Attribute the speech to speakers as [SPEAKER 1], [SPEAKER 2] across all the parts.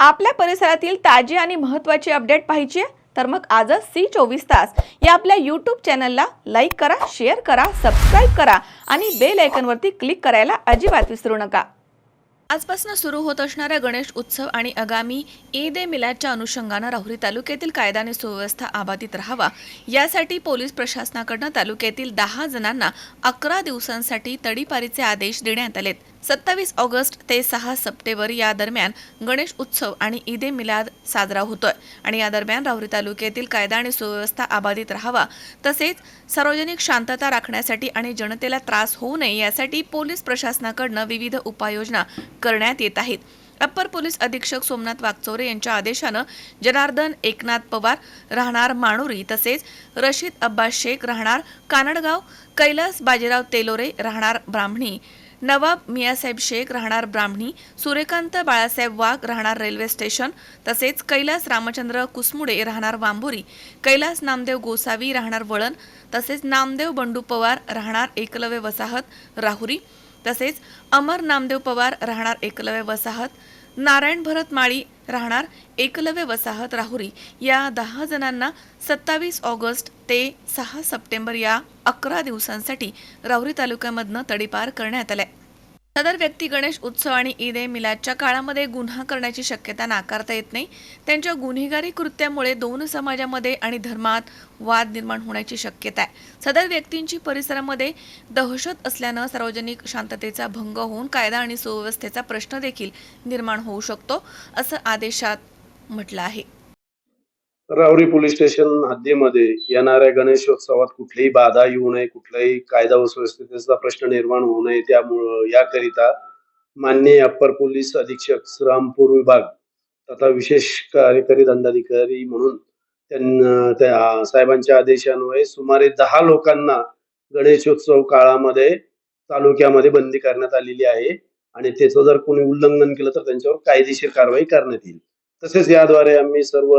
[SPEAKER 1] आपल्या परिसरातील ताजी आणि महत्त्वाची अपडेट पाहिजे तर मग आजच सी चोवीस तास या आपल्या यूट्यूब चॅनलला लाईक करा शेअर करा सबस्क्राईब करा आणि बेल आयकनवरती क्लिक करायला अजिबात विसरू नका. आजपासून सुरू होत असणाऱ्या गणेश उत्सव आणि आगामी ईद ए मिलादच्या अनुषंगानं राहुरी तालुक्यातील कायदा आणि सुव्यवस्था अबाधित राहावा. यासाठी पोलीस प्रशासनाकडनं तालुक्यातील दहा जणांना अकरा दिवसांसाठी तडीपारीचे आदेश देण्यात आलेत. सत्तावीस ऑगस्ट ते सहा सप्टेंबर या दरम्यान गणेश उत्सव आणि ईद ए मिलाद साजरा होतोय. आणि या दरम्यान राहुरी तालुक्यातील कायदा आणि सुव्यवस्था अबाधित राहावा. तसेच सार्वजनिक शांतता राखण्यासाठी आणि जनतेला त्रास होऊ नये यासाठी पोलीस प्रशासनाकडनं विविध उपाययोजना करण्यात येत आहेत. अप्पर पोलीस अधीक्षक सोमनाथ वागचौरे यांच्या आदेशानं जनार्दन एकनाथ पवार राहणार माणुरी तसेच रशीद अब्बास शेख राहणार कानडगाव कैलास बाजीराव तेलोरे राहणार ब्राह्मणी नवाब मियासाहेब शेख राहणार ब्राह्मणी सूर्यकांत बाळासाहेब वाघ राहणार रेल्वे स्टेशन तसेच कैलास रामचंद्र कुसमुडे राहणार वांबोरी कैलास नामदेव गोसावी राहणार वळण तसेच नामदेव बंडू पवार राहणार एकलव्य वसाहत राहुरी तसेच अमर नामदेव पवार राहणार एकलव्य वसाहत नारायण भरत माळी राहणार एकलव्य वसाहत राहुरी. या दहा जणांना सत्तावीस ऑगस्ट ते सहा सप्टेंबर या अकरा दिवसांसाठी राहुरी तालुक्यामधनं तडीपार करण्यात आलाय. सदर व्यक्ती गणेश उत्सव आणि ईद ए मिलादच्या काळामध्ये गुन्हा करण्याची शक्यता नाकारता येत नाही. त्यांच्या गुन्हेगारी कृत्यामुळे दोन समाजामध्ये आणि धर्मात वाद निर्माण होण्याची शक्यता आहे. सदर व्यक्तींची परिसरामध्ये दहशत असल्यानं सार्वजनिक शांततेचा भंग होऊन कायदा आणि सुव्यवस्थेचा प्रश्न देखील निर्माण होऊ शकतो असं आदेशात म्हटलं आहे.
[SPEAKER 2] राहुरी पोलीस स्टेशन हद्दीमध्ये येणाऱ्या गणेशोत्सवात कुठलीही बाधा येऊ नये कुठलाही कायदा व सुव्यवस्थेचा प्रश्न निर्माण होऊ नये. त्यामुळं याकरिता माननीय अप्पर पोलीस अधीक्षक श्रामपूर विभाग तथा विशेष कार्यकारी दंडाधिकारी म्हणून त्यांना त्या साहेबांच्या आदेशान्वये सुमारे दहा लोकांना गणेशोत्सव काळामध्ये तालुक्यामध्ये बंदी करण्यात आलेली आहे आणि त्याचं जर कोणी उल्लंघन केलं तर त्यांच्यावर कायदेशीर कारवाई करण्यात येईल. तसेच याद्वारे आम्ही सर्व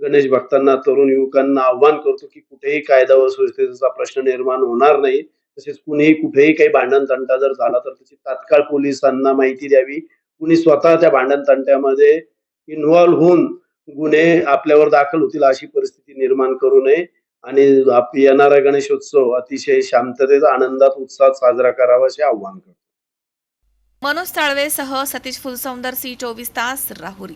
[SPEAKER 2] गणेश भक्तांना तरुण युवकांना आव्हान करतो की कुठेही कायदा व सुव्यवस्थेचा प्रश्न निर्माण होणार नाही तसेच कुणीही कुठेही काही भांडण तंटा जर झाला तर त्याची तात्काळ पोलिसांना माहिती द्यावी. कुणी स्वतः त्या भांडण तंट्यामध्ये इन्व्हॉल्व्ह होऊन गुन्हे आपल्यावर दाखल होतील अशी परिस्थिती निर्माण करू नये आणि येणारा गणेशोत्सव अतिशय शांततेत आनंदात उत्साहात साजरा करावा असे आव्हान करतो.
[SPEAKER 1] मनोज ताळवेसह सतीश फुलसौंदर सी चोवीस तास राहुरी.